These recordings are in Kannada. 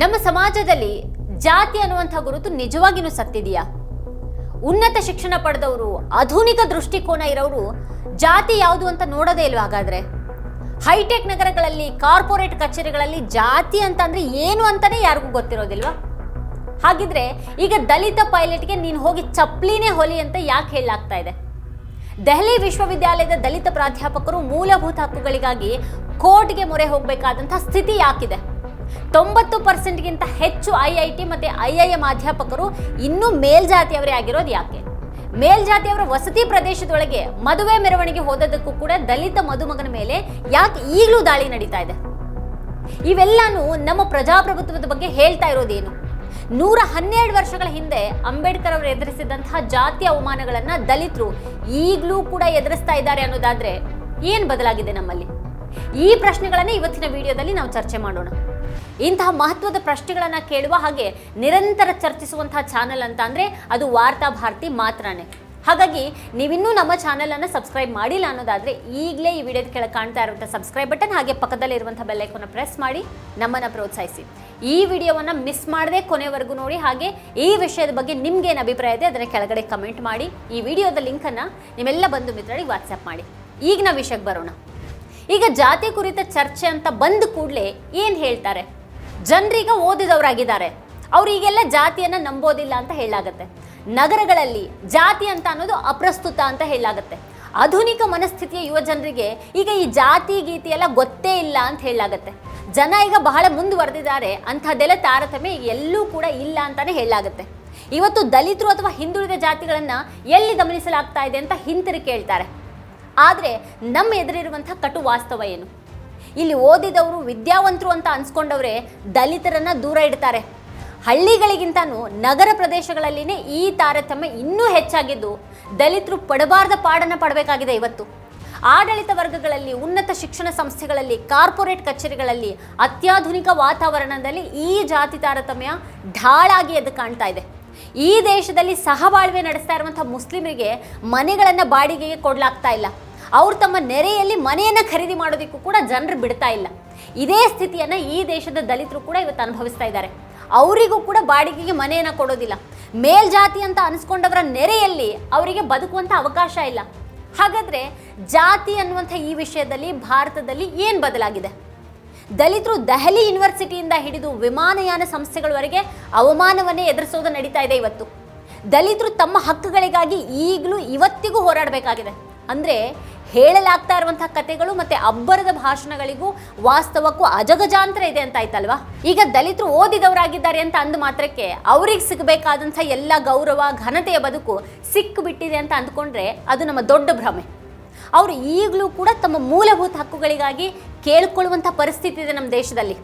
ನಮ್ಮ ಸಮಾಜದಲ್ಲಿ ಜಾತಿ ಅನ್ನುವಂಥ ಗುರುತು ನಿಜವಾಗಿನೂ ಸತ್ತಿದೆಯಾ? ಉನ್ನತ ಶಿಕ್ಷಣ ಪಡೆದವರು, ಆಧುನಿಕ ದೃಷ್ಟಿಕೋನ ಇರೋರು ಜಾತಿ ಯಾವುದು ಅಂತ ನೋಡೋದೇ ಇಲ್ವಾ ಹಾಗಾದ್ರೆ? ಹೈಟೆಕ್ ನಗರಗಳಲ್ಲಿ, ಕಾರ್ಪೊರೇಟ್ ಕಚೇರಿಗಳಲ್ಲಿ ಜಾತಿ ಅಂತ ಅಂದ್ರೆ ಏನು ಅಂತಾನೆ ಯಾರಿಗೂ ಗೊತ್ತಿರೋದಿಲ್ವಾ? ಹಾಗಿದ್ರೆ ಈಗ ದಲಿತ ಪೈಲಟ್ಗೆ ನೀನು ಹೋಗಿ ಚಪ್ಲಿನೇ ಹೊಲಿ ಅಂತ ಯಾಕೆ ಹೇಳಲಾಗ್ತಾ ಇದೆ? ದೆಹಲಿ ವಿಶ್ವವಿದ್ಯಾಲಯದ ದಲಿತ ಪ್ರಾಧ್ಯಾಪಕರು ಮೂಲಭೂತ ಹಕ್ಕುಗಳಿಗಾಗಿ ಕೋರ್ಟ್ಗೆ ಮೊರೆ ಹೋಗಬೇಕಾದಂತಹ ಸ್ಥಿತಿ ಯಾಕಿದೆ? ತೊಂಬತ್ತು ಪರ್ಸೆಂಟ್ಗಿಂತ ಹೆಚ್ಚು ಐ ಐ ಟಿ ಮತ್ತು ಐ ಐ ಎಂ ಅಧ್ಯಾಪಕರು ಇನ್ನೂ ಮೇಲ್ಜಾತಿಯವರೇ ಆಗಿರೋದು ಯಾಕೆ? ಮೇಲ್ಜಾತಿಯವರ ವಸತಿ ಪ್ರದೇಶದೊಳಗೆ ಮದುವೆ ಮೆರವಣಿಗೆ ಹೋದದಕ್ಕೂ ಕೂಡ ದಲಿತ ಮದುಮಗನ ಮೇಲೆ ಯಾಕೆ ಈಗಲೂ ದಾಳಿ ನಡೀತಾ ಇದೆ? ಇವೆಲ್ಲಾನು ನಮ್ಮ ಪ್ರಜಾಪ್ರಭುತ್ವದ ಬಗ್ಗೆ ಹೇಳ್ತಾ ಇರೋದೇನು? ನೂರ ಹನ್ನೆರಡು ವರ್ಷಗಳ ಹಿಂದೆ ಅಂಬೇಡ್ಕರ್ ಅವರು ಎದುರಿಸಿದಂತಹ ಜಾತಿ ಅವಮಾನಗಳನ್ನ ದಲಿತರು ಈಗಲೂ ಕೂಡ ಎದುರಿಸ್ತಾ ಇದ್ದಾರೆ ಅನ್ನೋದಾದ್ರೆ ಏನ್ ಬದಲಾಗಿದೆ ನಮ್ಮಲ್ಲಿ? ಈ ಪ್ರಶ್ನೆಗಳನ್ನೇ ಇವತ್ತಿನ ವಿಡಿಯೋದಲ್ಲಿ ನಾವು ಚರ್ಚೆ ಮಾಡೋಣ. ಇಂತಹ ಮಹತ್ವದ ಪ್ರಶ್ನೆಗಳನ್ನು ಕೇಳುವ ಹಾಗೆ ನಿರಂತರ ಚರ್ಚಿಸುವಂತಹ ಚಾನೆಲ್ ಅಂತ ಅಂದರೆ ಅದು ವಾರ್ತಾ ಭಾರತಿ ಮಾತ್ರನೇ. ಹಾಗಾಗಿ ನೀವಿನ್ನೂ ನಮ್ಮ ಚಾನಲನ್ನು ಸಬ್ಸ್ಕ್ರೈಬ್ ಮಾಡಿಲ್ಲ ಅನ್ನೋದಾದರೆ ಈಗಲೇ ಈ ವಿಡಿಯೋದ ಕೆಳಗೆ ಕಾಣ್ತಾ ಇರುವಂಥ ಸಬ್ಸ್ಕ್ರೈಬ್ ಬಟನ್ ಹಾಗೆ ಪಕ್ಕದಲ್ಲಿ ಇರುವಂಥ ಬೆಲ್ಲೈಕನ್ನ ಪ್ರೆಸ್ ಮಾಡಿ ನಮ್ಮನ್ನು ಪ್ರೋತ್ಸಾಹಿಸಿ. ಈ ವಿಡಿಯೋವನ್ನು ಮಿಸ್ ಮಾಡದೆ ಕೊನೆವರೆಗೂ ನೋಡಿ ಹಾಗೆ ಈ ವಿಷಯದ ಬಗ್ಗೆ ನಿಮ್ಗೇನು ಅಭಿಪ್ರಾಯ ಇದೆ ಅದನ್ನು ಕೆಳಗಡೆ ಕಮೆಂಟ್ ಮಾಡಿ, ಈ ವಿಡಿಯೋದ ಲಿಂಕನ್ನು ನಿಮ್ಮೆಲ್ಲ ಬಂಧು ಮಿತ್ರರಿಗೆ ವಾಟ್ಸಪ್ ಮಾಡಿ. ಈಗ ನಾವು ವಿಷಯಕ್ಕೆ ಬರೋಣ. ಈಗ ಜಾತಿ ಕುರಿತ ಚರ್ಚೆ ಅಂತ ಬಂದ ಕೂಡಲೇ ಏನು ಹೇಳ್ತಾರೆ? ಜನರೀಗ ಓದಿದವರಾಗಿದ್ದಾರೆ. ಅವರಿಗೆಲ್ಲ ಜಾತಿಯನ್ನು ನಂಬೋದಿಲ್ಲ ಅಂತ ಹೇಳಾಗತ್ತೆ. ನಗರಗಳಲ್ಲಿ ಜಾತಿ ಅಂತ ಅನ್ನೋದು ಅಪ್ರಸ್ತುತ ಅಂತ ಹೇಳಾಗತ್ತೆ. ಆಧುನಿಕ ಮನಸ್ಥಿತಿಯ ಯುವ ಜನರಿಗೆ ಈಗ ಈ ಜಾತಿ ಗೀತಿ ಎಲ್ಲ ಗೊತ್ತೇ ಇಲ್ಲ ಅಂತ ಹೇಳಾಗತ್ತೆ. ಜನ ಈಗ ಬಹಳ ಮುಂದುವರೆದಿದ್ದಾರೆ, ಅಂಥದ್ದೆಲ್ಲ ತಾರತಮ್ಯ ಎಲ್ಲೂ ಕೂಡ ಇಲ್ಲ ಅಂತಾನೆ ಹೇಳಾಗತ್ತೆ. ಇವತ್ತು ದಲಿತರು ಅಥವಾ ಹಿಂದುಳಿದ ಜಾತಿಗಳನ್ನು ಎಲ್ಲಿ ಗಮನಿಸಲಾಗ್ತಾ ಇದೆ ಅಂತ ಹಿಂತಿರು ಕೇಳ್ತಾರೆ. ಆದರೆ ನಮ್ಮ ಎದುರಿರುವಂಥ ಕಟು ವಾಸ್ತವ ಏನು? ಇಲ್ಲಿ ಓದಿದವರು ವಿದ್ಯಾವಂತರು ಅಂತ ಅನ್ಸ್ಕೊಂಡವ್ರೆ ದಲಿತರನ್ನ ದೂರ ಇಡ್ತಾರೆ. ಹಳ್ಳಿಗಳಿಗಿಂತನೂ ನಗರ ಪ್ರದೇಶಗಳಲ್ಲಿನೇ ಈ ತಾರತಮ್ಯ ಇನ್ನೂ ಹೆಚ್ಚಾಗಿದ್ದು ದಲಿತರು ಪಡಬಾರ್ದ ಪಾಡನ್ನು ಪಡಬೇಕಾಗಿದೆ ಇವತ್ತು. ಆಡಳಿತ ವರ್ಗಗಳಲ್ಲಿ, ಉನ್ನತ ಶಿಕ್ಷಣ ಸಂಸ್ಥೆಗಳಲ್ಲಿ, ಕಾರ್ಪೊರೇಟ್ ಕಚೇರಿಗಳಲ್ಲಿ, ಅತ್ಯಾಧುನಿಕ ವಾತಾವರಣದಲ್ಲಿ ಈ ಜಾತಿ ತಾರತಮ್ಯ ಢಾಳಾಗಿ ಎದ್ದು ಕಾಣ್ತಾ ಇದೆ. ಈ ದೇಶದಲ್ಲಿ ಸಹಬಾಳ್ವೆ ನಡೆಸ್ತಾ ಇರುವಂಥ ಮುಸ್ಲಿಮರಿಗೆ ಮನೆಗಳನ್ನು ಬಾಡಿಗೆಗೆ ಕೊಡ್ಲಾಗ್ತಾ ಇಲ್ಲ. ಅವ್ರು ತಮ್ಮ ನೆರೆಯಲ್ಲಿ ಮನೆಯನ್ನು ಖರೀದಿ ಮಾಡೋದಕ್ಕೂ ಕೂಡ ಜನರು ಬಿಡ್ತಾ ಇಲ್ಲ. ಇದೇ ಸ್ಥಿತಿಯನ್ನು ಈ ದೇಶದ ದಲಿತರು ಕೂಡ ಇವತ್ತು ಅನುಭವಿಸ್ತಾ ಇದ್ದಾರೆ. ಅವರಿಗೂ ಕೂಡ ಬಾಡಿಗೆಗೆ ಮನೆಯನ್ನು ಕೊಡೋದಿಲ್ಲ. ಮೇಲ್ಜಾತಿ ಅಂತ ಅನಿಸ್ಕೊಂಡವರ ನೆರೆಯಲ್ಲಿ ಅವರಿಗೆ ಬದುಕುವಂಥ ಅವಕಾಶ ಇಲ್ಲ. ಹಾಗಾದರೆ ಜಾತಿ ಅನ್ನುವಂಥ ಈ ವಿಷಯದಲ್ಲಿ ಭಾರತದಲ್ಲಿ ಏನು ಬದಲಾಗಿದೆ? ದಲಿತರು ದೆಹಲಿ ಯೂನಿವರ್ಸಿಟಿಯಿಂದ ಹಿಡಿದು ವಿಮಾನಯಾನ ಸಂಸ್ಥೆಗಳವರೆಗೆ ಅವಮಾನವನ್ನೇ ಎದುರಿಸೋದು ನಡೀತಾ ಇದೆ ಇವತ್ತು. ದಲಿತರು ತಮ್ಮ ಹಕ್ಕುಗಳಿಗಾಗಿ ಈಗಲೂ ಇವತ್ತಿಗೂ ಹೋರಾಡಬೇಕಾಗಿದೆ. ಅಂದರೆ ಹೇಳಲಾಗ್ತಾ ಇರುವಂತಹ ಕಥೆಗಳು ಮತ್ತೆ ಅಬ್ಬರದ ಭಾಷಣಗಳಿಗೂ ವಾಸ್ತವಕ್ಕೂ ಅಜಗಜಾಂತರ ಇದೆ ಅಂತ ಆಯ್ತಲ್ವಾ? ಈಗ ದಲಿತರು ಓದಿದವರಾಗಿದ್ದಾರೆ ಅಂತ ಅಂದ ಮಾತ್ರಕ್ಕೆ ಅವ್ರಿಗೆ ಸಿಗಬೇಕಾದಂಥ ಎಲ್ಲ ಗೌರವ, ಘನತೆಯ ಬದುಕು ಸಿಕ್ಕು ಬಿಟ್ಟಿದೆ ಅಂತ ಅಂದ್ಕೊಂಡ್ರೆ ಅದು ನಮ್ಮ ದೊಡ್ಡ ಭ್ರಮೆ. ಅವರು ಈಗಲೂ ಕೂಡ ತಮ್ಮ ಮೂಲಭೂತ ಹಕ್ಕುಗಳಿಗಾಗಿ ಕೇಳಿಕೊಳ್ಳುವಂಥ ಪರಿಸ್ಥಿತಿ ಇದೆ ನಮ್ಮ ದೇಶದಲ್ಲಿ.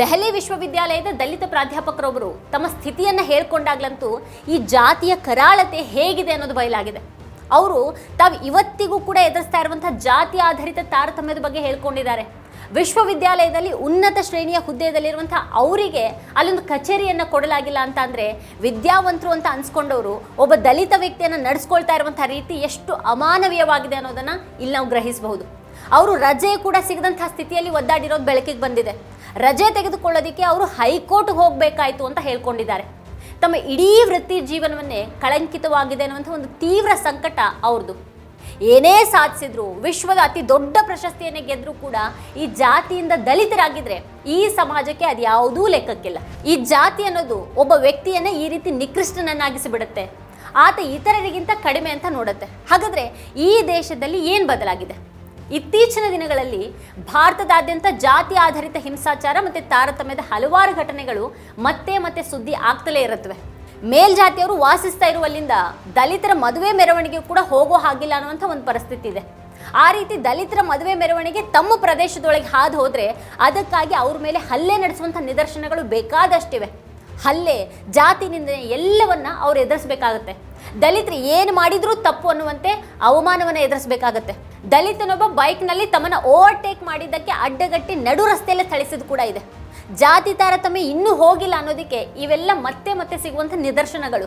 ದೆಹಲಿ ವಿಶ್ವವಿದ್ಯಾಲಯದ ದಲಿತ ಪ್ರಾಧ್ಯಾಪಕರೊಬ್ಬರು ತಮ್ಮ ಸ್ಥಿತಿಯನ್ನು ಹೇಳ್ಕೊಂಡಾಗ್ಲಂತೂ ಈ ಜಾತಿಯ ಕರಾಳತೆ ಹೇಗಿದೆ ಅನ್ನೋದು ಬಯಲಾಗಿದೆ. ಅವರು ತಾವು ಇವತ್ತಿಗೂ ಕೂಡ ಎದುರಿಸ್ತಾ ಇರುವಂತಹ ಜಾತಿ ಆಧಾರಿತ ತಾರತಮ್ಯದ ಬಗ್ಗೆ ಹೇಳ್ಕೊಂಡಿದ್ದಾರೆ. ವಿಶ್ವವಿದ್ಯಾಲಯದಲ್ಲಿ ಉನ್ನತ ಶ್ರೇಣಿಯ ಹುದ್ದೆಯಲ್ಲಿರುವಂಥ ಅವರಿಗೆ ಅಲ್ಲೊಂದು ಕಚೇರಿಯನ್ನು ಕೊಡಲಾಗಿಲ್ಲ ಅಂತ ಅಂದರೆ ವಿದ್ಯಾವಂತರು ಅಂತ ಅನ್ಸ್ಕೊಂಡವರು ಒಬ್ಬ ದಲಿತ ವ್ಯಕ್ತಿಯನ್ನು ನಡೆಸ್ಕೊಳ್ತಾ ಇರುವಂಥ ರೀತಿ ಎಷ್ಟು ಅಮಾನವೀಯವಾಗಿದೆ ಅನ್ನೋದನ್ನು ಇಲ್ಲಿ ನಾವು ಗ್ರಹಿಸಬಹುದು. ಅವರು ರಜೆ ಕೂಡ ಸಿಗದಂತಹ ಸ್ಥಿತಿಯಲ್ಲಿ ಒದ್ದಾಡಿರೋದು ಬೆಳಕಿಗೆ ಬಂದಿದೆ. ರಜೆ ತೆಗೆದುಕೊಳ್ಳೋದಕ್ಕೆ ಅವರು ಹೈಕೋರ್ಟ್ಗೆ ಹೋಗಬೇಕಾಯಿತು ಅಂತ ಹೇಳ್ಕೊಂಡಿದ್ದಾರೆ. ತಮ್ಮ ಇಡೀ ವೃತ್ತಿ ಜೀವನವನ್ನೇ ಕಳಂಕಿತವಾಗಿದೆ ಅನ್ನುವಂಥ ಒಂದು ತೀವ್ರ ಸಂಕಟ ಅವ್ರದ್ದು. ಏನೇ ಸಾಧಿಸಿದ್ರು, ವಿಶ್ವದ ಅತಿ ದೊಡ್ಡ ಪ್ರಶಸ್ತಿಯನ್ನೇ ಗೆದ್ರೂ ಕೂಡ ಈ ಜಾತಿಯಿಂದ ದಲಿತರಾಗಿದ್ರೆ ಈ ಸಮಾಜಕ್ಕೆ ಅದು ಯಾವುದೂ ಲೆಕ್ಕಕ್ಕಿಲ್ಲ. ಈ ಜಾತಿ ಅನ್ನೋದು ಒಬ್ಬ ವ್ಯಕ್ತಿಯನ್ನ ಈ ರೀತಿ ನಿಕೃಷ್ಟನನ್ನಾಗಿಸಿ ಬಿಡುತ್ತೆ ಆತ ಇತರರಿಗಿಂತ ಕಡಿಮೆ ಅಂತ ನೋಡುತ್ತೆ. ಹಾಗಾದ್ರೆ ಈ ದೇಶದಲ್ಲಿ ಏನು ಬದಲಾಗಿದೆ? ಇತ್ತೀಚಿನ ದಿನಗಳಲ್ಲಿ ಭಾರತದಾದ್ಯಂತ ಜಾತಿ ಆಧಾರಿತ ಹಿಂಸಾಚಾರ ಮತ್ತು ತಾರತಮ್ಯದ ಹಲವಾರು ಘಟನೆಗಳು ಮತ್ತೆ ಮತ್ತೆ ಸುದ್ದಿ ಆಗ್ತಲೇ ಇರುತ್ತವೆ. ಮೇಲ್ಜಾತಿಯವರು ವಾಸಿಸ್ತಾ ಇರುವಲ್ಲಿಂದ ದಲಿತರ ಮದುವೆ ಮೆರವಣಿಗೆ ಕೂಡ ಹೋಗೋ ಹಾಗಿಲ್ಲ ಅನ್ನುವಂಥ ಒಂದು ಪರಿಸ್ಥಿತಿ ಇದೆ. ಆ ರೀತಿ ದಲಿತರ ಮದುವೆ ಮೆರವಣಿಗೆ ತಮ್ಮ ಪ್ರದೇಶದೊಳಗೆ ಹಾದು ಹೋದರೆ ಅದಕ್ಕಾಗಿ ಅವ್ರ ಮೇಲೆ ಹಲ್ಲೆ ನಡೆಸುವಂಥ ನಿದರ್ಶನಗಳು ಬೇಕಾದಷ್ಟಿವೆ. ಹಲ್ಲೆ, ಜಾತಿ ನಿಂದನೆ ಎಲ್ಲವನ್ನ ಅವ್ರು ಎದುರಿಸಬೇಕಾಗತ್ತೆ. ದಲಿತರು ಏನು ಮಾಡಿದರೂ ತಪ್ಪು ಅನ್ನುವಂತೆ ಅವಮಾನವನ್ನು ಎದುರಿಸಬೇಕಾಗತ್ತೆ. ದಲಿತನೊಬ್ಬ ಬೈಕ್ನಲ್ಲಿ ತಮ್ಮನ್ನು ಓವರ್ಟೇಕ್ ಮಾಡಿದ್ದಕ್ಕೆ ಅಡ್ಡಗಟ್ಟಿ ನಡು ರಸ್ತೆಯಲ್ಲೇ ಥಳಿಸಿದ್ದು ಕೂಡ ಇದೆ. ಜಾತಿ ತಾರತಮ್ಯ ಇನ್ನೂ ಹೋಗಿಲ್ಲ ಅನ್ನೋದಕ್ಕೆ ಇವೆಲ್ಲ ಮತ್ತೆ ಮತ್ತೆ ಸಿಗುವಂಥ ನಿದರ್ಶನಗಳು.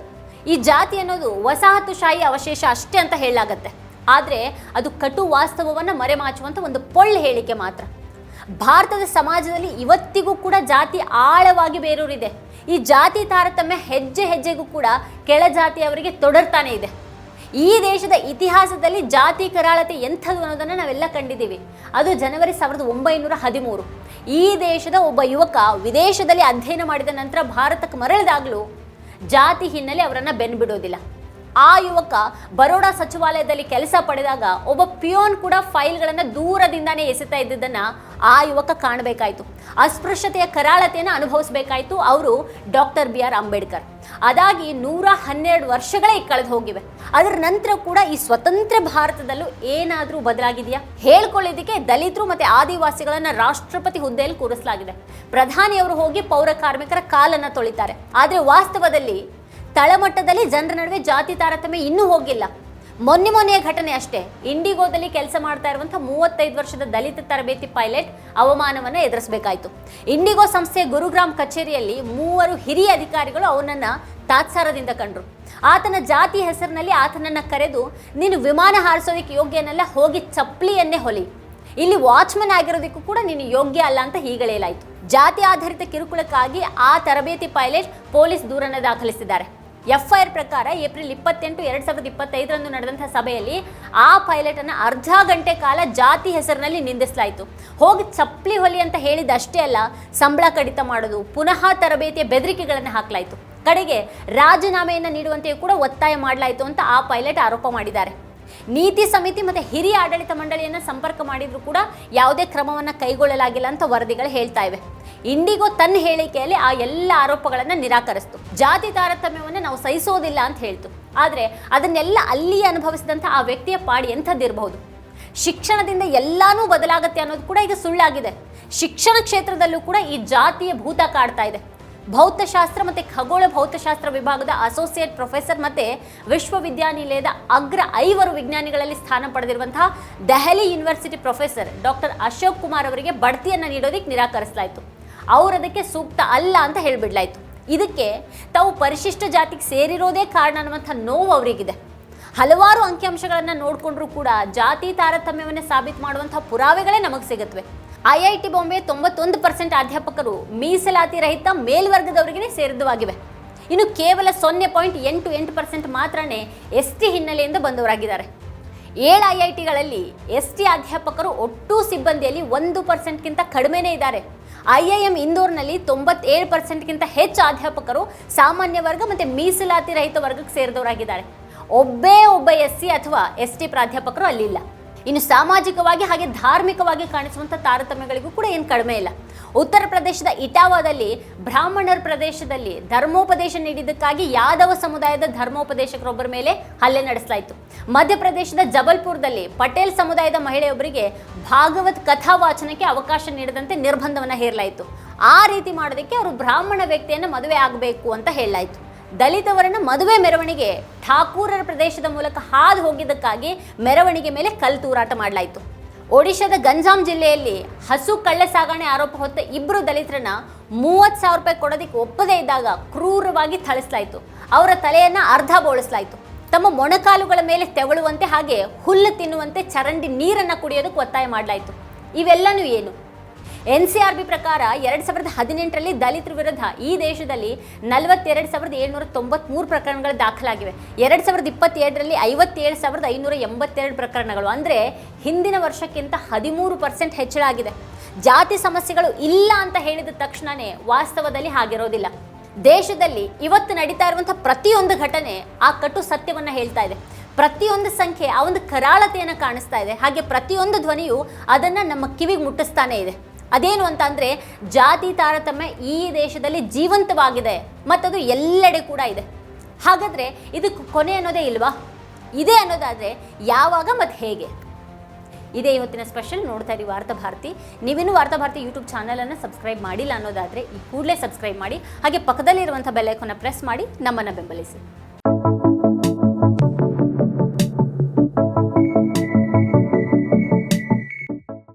ಈ ಜಾತಿ ಅನ್ನೋದು ವಸಾಹತುಶಾಹಿ ಅವಶೇಷ ಅಷ್ಟೇ ಅಂತ ಹೇಳಲಾಗತ್ತೆ. ಆದರೆ ಅದು ಕಟು ವಾಸ್ತವವನ್ನು ಮರೆಮಾಚುವಂಥ ಒಂದು ಪೊಳ್ಳು ಹೇಳಿಕೆ ಮಾತ್ರ. ಭಾರತದ ಸಮಾಜದಲ್ಲಿ ಇವತ್ತಿಗೂ ಕೂಡ ಜಾತಿ ಆಳವಾಗಿ ಬೇರೂರಿದೆ. ಈ ಜಾತಿ ತಾರತಮ್ಯ ಹೆಜ್ಜೆ ಹೆಜ್ಜೆಗೂ ಕೂಡ ಕೆಳ ಜಾತಿಯವರಿಗೆ ತೊಡರ್ತಾನೆ ಇದೆ. ಈ ದೇಶದ ಇತಿಹಾಸದಲ್ಲಿ ಜಾತಿ ಕರಾಳತೆ ಎಂಥದ್ದು ಅನ್ನೋದನ್ನು ನಾವೆಲ್ಲ ಕಂಡಿದ್ದೀವಿ. ಅದು ಜನವರಿ ಸಾವಿರದ ಒಂಬೈನೂರ ಹದಿಮೂರು. ಈ ದೇಶದ ಒಬ್ಬ ಯುವಕ ವಿದೇಶದಲ್ಲಿ ಅಧ್ಯಯನ ಮಾಡಿದ ನಂತರ ಭಾರತಕ್ಕೆ ಮರಳಿದಾಗಲೂ ಜಾತಿ ಹಿನ್ನೆಲೆ ಅವರನ್ನು ಬೆನ್ಬಿಡೋದಿಲ್ಲ. ಆ ಯುವಕ ಬರೋಡಾ ಸಚಿವಾಲಯದಲ್ಲಿ ಕೆಲಸ ಪಡೆದಾಗ ಒಬ್ಬ ಪಿಯೋನ್ ಕೂಡ ಫೈಲ್ಗಳನ್ನು ದೂರದಿಂದಾನೇ ಎಸೆತಾ ಇದ್ದಿದ್ದನ್ನು ಆ ಯುವಕ ಕಾಣಬೇಕಾಯಿತು. ಅಸ್ಪೃಶ್ಯತೆಯ ಕರಾಳತೆಯನ್ನು ಅನುಭವಿಸಬೇಕಾಯಿತು ಅವರು ಡಾಕ್ಟರ್ ಬಿ ಆರ್ ಅಂಬೇಡ್ಕರ್. ಅದಾಗಿ ನೂರ ಹನ್ನೆರಡು ವರ್ಷಗಳೇ ಕಳೆದು ಹೋಗಿವೆ. ಅದರ ನಂತರ ಕೂಡ ಈ ಸ್ವತಂತ್ರ ಭಾರತದಲ್ಲೂ ಏನಾದರೂ ಬದಲಾಗಿದೆಯಾ? ಹೇಳ್ಕೊಳ್ಳೋದಕ್ಕೆ ದಲಿತರು ಮತ್ತೆ ಆದಿವಾಸಿಗಳನ್ನು ರಾಷ್ಟ್ರಪತಿ ಹುದ್ದೆಯಲ್ಲಿ ಕೂರಿಸಲಾಗಿದೆ. ಪ್ರಧಾನಿಯವರು ಹೋಗಿ ಪೌರ ಕಾರ್ಮಿಕರ ಕಾಲನ್ನು ತೊಳಿತಾರೆ. ಆದರೆ ವಾಸ್ತವದಲ್ಲಿ ತಳಮಟ್ಟದಲ್ಲಿ ಜನರ ನಡುವೆ ಜಾತಿ ತಾರತಮ್ಯ ಇನ್ನೂ ಹೋಗಿಲ್ಲ. ಮೊನ್ನೆ ಮೊನ್ನೆಯ ಘಟನೆ ಅಷ್ಟೇ. ಇಂಡಿಗೋದಲ್ಲಿ ಕೆಲಸ ಮಾಡ್ತಾ ಇರುವಂತಹ ಮೂವತ್ತೈದು ವರ್ಷದ ದಲಿತ ತರಬೇತಿ ಪೈಲಟ್ ಅವಮಾನವನ್ನು ಎದುರಿಸಬೇಕಾಯಿತು. ಇಂಡಿಗೋ ಸಂಸ್ಥೆಯ ಗುರುಗ್ರಾಮ್ ಕಚೇರಿಯಲ್ಲಿ ಮೂವರು ಹಿರಿಯ ಅಧಿಕಾರಿಗಳು ಅವನನ್ನ ತಾತ್ಸಾರದಿಂದ ಕಂಡ್ರು. ಆತನ ಜಾತಿ ಹೆಸರಿನಲ್ಲಿ ಆತನನ್ನ ಕರೆದು, ನೀನು ವಿಮಾನ ಹಾರಿಸೋದಕ್ಕೆ ಯೋಗ್ಯನಲ್ಲ ಹೋಗಿ ಚಪ್ಪಲಿಯನ್ನೇ ಹೊಲಿ. ಇಲ್ಲಿ ವಾಚ್ಮನ್ ಆಗಿರೋದಕ್ಕೂ ಕೂಡ ನೀನು ಯೋಗ್ಯ ಅಲ್ಲ ಅಂತ ಹೀಗಳೇಲಾಯಿತು ಜಾತಿ ಆಧಾರಿತ ಕಿರುಕುಳಕ್ಕಾಗಿ ಆ ತರಬೇತಿ ಪೈಲಟ್ ಪೊಲೀಸ್ ದೂರನ್ನು ದಾಖಲಿಸಿದ್ದಾರೆ. ಎಫ್ಐಆರ್ ಪ್ರಕಾರ ಏಪ್ರಿಲ್ ಇಪ್ಪತ್ತೆಂಟು, ಎರಡ್ ಸಾವಿರದ ಇಪ್ಪತ್ತೈದರಂದು ನಡೆದಂತಹ ಸಭೆಯಲ್ಲಿ ಆ ಪೈಲಟ್ ಅನ್ನ ಅರ್ಧ ಗಂಟೆ ಕಾಲ ಜಾತಿ ಹೆಸರಿನಲ್ಲಿ ನಿಂದಿಸಲಾಯಿತು. ಹೋಗಿ ಚಪ್ಪಲಿ ಹೊಲಿ ಅಂತ ಹೇಳಿದಷ್ಟೇ ಅಲ್ಲ, ಸಂಬಳ ಕಡಿತ ಮಾಡೋದು, ಪುನಃ ತರಬೇತಿಯ ಬೆದರಿಕೆಗಳನ್ನು ಹಾಕಲಾಯಿತು. ಕಡೆಗೆ ರಾಜೀನಾಮೆಯನ್ನು ನೀಡುವಂತೆಯೂ ಕೂಡ ಒತ್ತಾಯ ಮಾಡಲಾಯಿತು ಅಂತ ಆ ಪೈಲಟ್ ಆರೋಪ ಮಾಡಿದ್ದಾರೆ. ನೀತಿ ಸಮಿತಿ ಮತ್ತು ಹಿರಿಯ ಆಡಳಿತ ಮಂಡಳಿಯನ್ನು ಸಂಪರ್ಕ ಮಾಡಿದರೂ ಕೂಡ ಯಾವುದೇ ಕ್ರಮವನ್ನು ಕೈಗೊಳ್ಳಲಾಗಿಲ್ಲ ಅಂತ ವರದಿಗಳು ಹೇಳ್ತಾ ಇವೆ. ಇಂಡಿಗೋ ತನ್ನ ಹೇಳಿಕೆಯಲ್ಲಿ ಆ ಎಲ್ಲ ಆರೋಪಗಳನ್ನು ನಿರಾಕರಿಸ್ತು. ಜಾತಿ ತಾರತಮ್ಯವನ್ನು ನಾವು ಸಹಿಸೋದಿಲ್ಲ ಅಂತ ಹೇಳ್ತು. ಆದರೆ ಅದನ್ನೆಲ್ಲ ಅಲ್ಲಿಯೇ ಅನುಭವಿಸಿದಂಥ ಆ ವ್ಯಕ್ತಿಯ ಪಾಡಿ ಎಂಥದ್ದಿರಬಹುದು ಶಿಕ್ಷಣದಿಂದ ಎಲ್ಲಾನೂ ಬದಲಾಗುತ್ತೆ ಅನ್ನೋದು ಕೂಡ ಈಗ ಸುಳ್ಳಾಗಿದೆ. ಶಿಕ್ಷಣ ಕ್ಷೇತ್ರದಲ್ಲೂ ಕೂಡ ಈ ಜಾತಿಯ ಭೂತ ಕಾಡ್ತಾ ಇದೆ. ಭೌತಶಾಸ್ತ್ರ ಮತ್ತು ಖಗೋಳ ಭೌತಶಾಸ್ತ್ರ ವಿಭಾಗದ ಅಸೋಸಿಯೇಟ್ ಪ್ರೊಫೆಸರ್ ಮತ್ತು ವಿಶ್ವವಿದ್ಯಾನಿಲಯದ ಅಗ್ರ ಐವರು ವಿಜ್ಞಾನಿಗಳಲ್ಲಿ ಸ್ಥಾನ ಪಡೆದಿರುವಂತಹ Delhi university professor doctor Ashok Kumar ಅವರಿಗೆ ಬಡ್ತಿಯನ್ನು ನೀಡೋದಕ್ಕೆ ನಿರಾಕರಿಸಲಾಯಿತು. ಅವರು ಅದಕ್ಕೆ ಸೂಕ್ತ ಅಲ್ಲ ಅಂತ ಹೇಳಿಬಿಡ್ಲಾಯ್ತು. ಇದಕ್ಕೆ ತಾವು ಪರಿಶಿಷ್ಟ ಜಾತಿಗೆ ಸೇರಿರೋದೇ ಕಾರಣ ಅನ್ನುವಂಥ ನೋವು ಅವರಿಗಿದೆ. ಹಲವಾರು ಅಂಕಿಅಂಶಗಳನ್ನು ನೋಡಿಕೊಂಡ್ರೂ ಕೂಡ ಜಾತಿ ತಾರತಮ್ಯವನ್ನು ಸಾಬೀತು ಮಾಡುವಂಥ ಪುರಾವೆಗಳೇ ನಮಗೆ ಸಿಗುತ್ತವೆ ಐ ಐ ಟಿ ಬಾಂಬೆ ತೊಂಬತ್ತೊಂದು ಪರ್ಸೆಂಟ್ ಅಧ್ಯಾಪಕರು ಮೀಸಲಾತಿ ರಹಿತ ಮೇಲ್ವರ್ಗದವರಿಗೆ ಸೇರಿದವಾಗಿವೆ ಇನ್ನು ಕೇವಲ ಸೊನ್ನೆ ಪಾಯಿಂಟ್ ಎಂಟು ಎಂಟು ಪರ್ಸೆಂಟ್ ಮಾತ್ರನೇ ಎಸ್ ಟಿ ಹಿನ್ನೆಲೆಯಿಂದ ಬಂದವರಾಗಿದ್ದಾರೆ. ಏಳು ಐ ಐ ಟಿಗಳಲ್ಲಿ ಎಸ್ ಟಿ ಅಧ್ಯಾಪಕರು ಒಟ್ಟು ಸಿಬ್ಬಂದಿಯಲ್ಲಿ ಒಂದು ಪರ್ಸೆಂಟ್ಗಿಂತ ಕಡಿಮೆನೇ ಇದ್ದಾರೆ. ಐ ಐ ಎಂ ಇಂದೋರ್ನಲ್ಲಿ ತೊಂಬತ್ತೇಳು ಪರ್ಸೆಂಟ್ಗಿಂತ ಹೆಚ್ಚು ಅಧ್ಯಾಪಕರು ಸಾಮಾನ್ಯ ವರ್ಗ ಮತ್ತು ಮೀಸಲಾತಿ ರಹಿತ ವರ್ಗಕ್ಕೆ ಸೇರಿದವರಾಗಿದ್ದಾರೆ. ಒಬ್ಬೇ ಒಬ್ಬ ಎಸ್ ಸಿ ಅಥವಾ ಎಸ್ ಟಿ ಪ್ರಾಧ್ಯಾಪಕರು ಅಲ್ಲಿಲ್ಲ. ಇನ್ನು ಸಾಮಾಜಿಕವಾಗಿ ಹಾಗೆ ಧಾರ್ಮಿಕವಾಗಿ ಕಾಣಿಸುವಂಥ ತಾರತಮ್ಯಗಳಿಗೂ ಕೂಡ ಏನು ಕಡಿಮೆ ಇಲ್ಲ. ಉತ್ತರ ಪ್ರದೇಶದ ಇಟಾವಾದಲ್ಲಿ, ಬ್ರಾಹ್ಮಣರ ಪ್ರದೇಶದಲ್ಲಿ ಧರ್ಮೋಪದೇಶ ನೀಡಿದ್ದಕ್ಕಾಗಿ ಯಾದವ ಸಮುದಾಯದ ಧರ್ಮೋಪದೇಶಕರೊಬ್ಬರ ಮೇಲೆ ಹಲ್ಲೆ ನಡೆಸಲಾಯಿತು. ಮಧ್ಯಪ್ರದೇಶದ ಜಬಲ್ಪುರದಲ್ಲಿ ಪಟೇಲ್ ಸಮುದಾಯದ ಮಹಿಳೆಯೊಬ್ಬರಿಗೆ ಭಾಗವತ್ ಕಥಾ ವಾಚನಕ್ಕೆ ಅವಕಾಶ ನೀಡದಂತೆ ನಿರ್ಬಂಧವನ್ನು ಹೇರಲಾಯಿತು. ಆ ರೀತಿ ಮಾಡೋದಕ್ಕೆ ಅವರು ಬ್ರಾಹ್ಮಣ ವ್ಯಕ್ತಿಯನ್ನು ಮದುವೆ ಆಗಬೇಕು ಅಂತ ಹೇಳಲಾಯಿತು. ದಲಿತವರನ್ನ ಮದುವೆ ಮೆರವಣಿಗೆ ಠಾಕೂರರ ಪ್ರದೇಶದ ಮೂಲಕ ಹಾದು ಹೋಗಿದ್ದಕ್ಕಾಗಿ ಮೆರವಣಿಗೆ ಮೇಲೆ ಕಲ್ ತೂರಾಟ ಮಾಡಲಾಯಿತು. ಒಡಿಶಾದ ಗಂಜಾಮ್ ಜಿಲ್ಲೆಯಲ್ಲಿ ಹಸು ಕಳ್ಳ ಸಾಗಣೆ ಆರೋಪ ಹೊತ್ತ ಇಬ್ಬರು ದಲಿತರನ್ನ ಮೂವತ್ತು ಸಾವಿರ ರೂಪಾಯಿ ಕೊಡೋದಕ್ಕೆ ಒಪ್ಪದೇ ಇದ್ದಾಗ ಕ್ರೂರವಾಗಿ ಥಳಿಸಲಾಯಿತು. ಅವರ ತಲೆಯನ್ನು ಅರ್ಧ ಬೋಳಿಸಲಾಯಿತು. ತಮ್ಮ ಮೊಣಕಾಲುಗಳ ಮೇಲೆ ತೆವಳುವಂತೆ ಹಾಗೆ ಹುಲ್ಲು ತಿನ್ನುವಂತೆ ಚರಂಡಿ ನೀರನ್ನು ಕುಡಿಯೋದಕ್ಕೆ ಒತ್ತಾಯ ಮಾಡಲಾಯಿತು. ಇವೆಲ್ಲನೂ ಏನು? ಎನ್ ಸಿ ಆರ್ ಬಿ ಪ್ರಕಾರ ಎರಡು ಸಾವಿರದ ಹದಿನೆಂಟರಲ್ಲಿ ದಲಿತರ ವಿರುದ್ಧ ಈ ದೇಶದಲ್ಲಿ ನಲವತ್ತೆರಡು ಸಾವಿರದ ಏಳ್ನೂರ ತೊಂಬತ್ಮೂರು ಪ್ರಕರಣಗಳು ದಾಖಲಾಗಿವೆ. ಎರಡು ಸಾವಿರದ ಇಪ್ಪತ್ತೇಳರಲ್ಲಿ ಐವತ್ತೇಳು ಸಾವಿರದ ಐನೂರ ಎಂಬತ್ತೆರಡು ಪ್ರಕರಣಗಳು. ಅಂದರೆ ಹಿಂದಿನ ವರ್ಷಕ್ಕಿಂತ ಹದಿಮೂರು ಪರ್ಸೆಂಟ್ ಹೆಚ್ಚಳ ಆಗಿದೆ ಜಾತಿ ಸಮಸ್ಯೆಗಳು ಇಲ್ಲ ಅಂತ ಹೇಳಿದ ತಕ್ಷಣವೇ ವಾಸ್ತವದಲ್ಲಿ ಹಾಗಿರೋದಿಲ್ಲ. ದೇಶದಲ್ಲಿ ಇವತ್ತು ನಡೀತಾ ಇರುವಂಥ ಪ್ರತಿಯೊಂದು ಘಟನೆ ಆ ಕಟು ಸತ್ಯವನ್ನು ಹೇಳ್ತಾ ಇದೆ. ಪ್ರತಿಯೊಂದು ಸಂಖ್ಯೆ ಆ ಒಂದು ಕರಾಳತೆಯನ್ನು ಕಾಣಿಸ್ತಾ ಇದೆ. ಹಾಗೆ ಪ್ರತಿಯೊಂದು ಧ್ವನಿಯು ಅದನ್ನು ನಮ್ಮ ಕಿವಿಗೆ ಮುಟ್ಟಿಸ್ತಾನೇ ಇದೆ. ಅದೇನು ಅಂತ ಅಂದರೆ ಜಾತಿ ತಾರತಮ್ಯ ಈ ದೇಶದಲ್ಲಿ ಜೀವಂತವಾಗಿದೆ, ಮತ್ತದು ಎಲ್ಲೆಡೆ ಕೂಡ ಇದೆ. ಹಾಗಾದರೆ ಇದಕ್ಕೆ ಕೊನೆ ಅನ್ನೋದೇ ಇಲ್ವಾ? ಇದೆ ಅನ್ನೋದಾದರೆ ಯಾವಾಗ ಮತ್ತು ಹೇಗೆ? ಇದೇ ಇವತ್ತಿನ ಸ್ಪೆಷಲ್ ನೋಡ್ತಾ ಇರಿ ವಾರ್ತಾಭಾರತಿ ನೀವಿನ್ನೂ ವಾರ್ತಾ ಭಾರತಿ ಯೂಟ್ಯೂಬ್ ಚಾನಲನ್ನು ಸಬ್ಸ್ಕ್ರೈಬ್ ಮಾಡಿಲ್ಲ ಅನ್ನೋದಾದರೆ ಈ ಕೂಡಲೇ ಸಬ್ಸ್ಕ್ರೈಬ್ ಮಾಡಿ, ಹಾಗೆ ಪಕ್ಕದಲ್ಲಿರುವಂಥ ಬೆಲ್ಲೈಕನ್ನ ಪ್ರೆಸ್ ಮಾಡಿ, ನಮ್ಮನ್ನು ಬೆಂಬಲಿಸಿ.